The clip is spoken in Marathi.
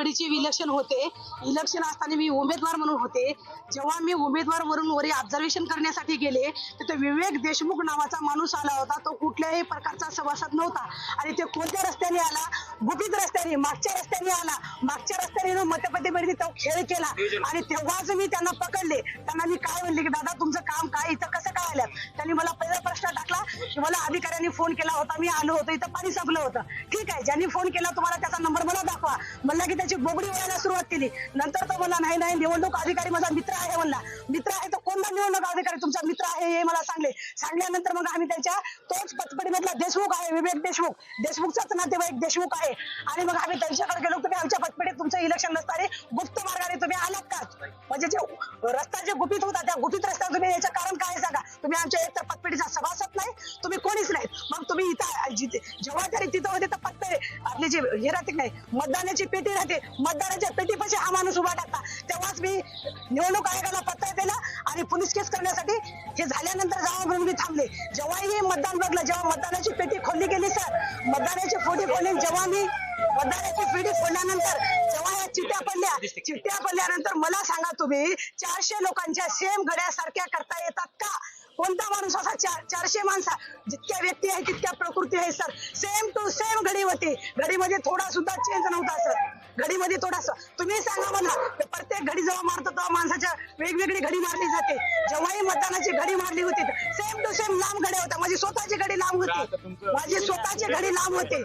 घडीचे इलेक्शन होते. इलेक्शन असताना मी उमेदवार म्हणून होते. जेव्हा मी उमेदवार वरून वरी ऑब्झर्वेशन करण्यासाठी गेले तिथे विवेक देशमुख नावाचा माणूस आला होता. तो कुठल्याही प्रकारचा सभासद नव्हता. आणि ते कोणत्या रस्त्याने आला? गुपित रस्त्याने मागच्या रस्त्याने आला. मागच्या रस्त्याने मतपेटीमध्ये तो खेळ केला. आणि तेव्हाच मी त्यांना पकडले. त्यांना मी काय म्हणले की दादा तुमचं काम काय? इथं कसं काय आलं? त्यांनी मला पहिला प्रश्न मला अधिकाऱ्यांनी फोन केला होता मी आलो होतो इथं पाणी संपलं होतं. ठीक आहे ज्यांनी फोन केला तुम्हाला त्याचा नंबर मला दाखवा. म्हणला की त्याची बोबडी वळायला सुरुवात केली. नंतर तो म्हणला नाही नाही निवडणूक अधिकारी माझा मित्र आहे म्हणला. मित्र आहे तर कोणता निवडणूक अधिकारी? तुमचा मित्र आहे हे मला सांगले. सांगल्यानंतर मग आम्ही त्याच्या तोच पतपेढीमधला देशमुख आहे विवेक देशमुख. देशमुखचाच नातेवाईक देशमुख आहे. आणि मग आम्ही त्यांच्याकडे गेलो तुम्ही आमच्या पतपेढीत तुमचं इलेक्शन नसताना गुप्त मार्गाने तुम्ही आलात का? म्हणजे जे रस्ता जे गुपित होता त्या गुपित रस्त्यावर तुम्ही याचं कारण काय सांगा? तुम्ही आमच्या एक आपले जे हे राहते नाही मतदानाची पेटी राहते. मतदानाच्या पेटीपाशी हा माणूस उभा टाकता तेव्हाच मी निवडणूक आयोगाला पत्र दिला आणि पोलीस केस करण्यासाठी हे झाल्यानंतर जावा म्हणून मी थांबले. जेव्हाही मतदान बघलं जेव्हा मतदानाची पेटी खोलली गेली सर मतदानाची पेटी खोलली जेव्हा मी मतदानाची पेटी खोलल्यानंतर जेव्हा या चिठ्ठ्या पडल्या चिठ्ठ्या पडल्यानंतर मला सांगा तुम्ही चारशे लोकांच्या सेम घड्यासारख्या करता येतात कोणता माणूस असा चार चारशे माणसा जितक्या व्यक्ती आहे तितक्या प्रकृती आहे सर सेम टू सेम घडी होती घडीमध्ये थोडा सुद्धा चेंज नव्हता सर घडीमध्ये थोडासा. तुम्ही सांगा मला प्रत्येक घडी जेव्हा मारतो तेव्हा माणसाच्या वेगवेगळी घडी मारली जाते. जेव्हाही मतदानाची घडी मारली होती सेम टू सेम लांब घड्या होत्या. माझी स्वतःची घडी लांब होती. माझी स्वतःची घडी लांब होती.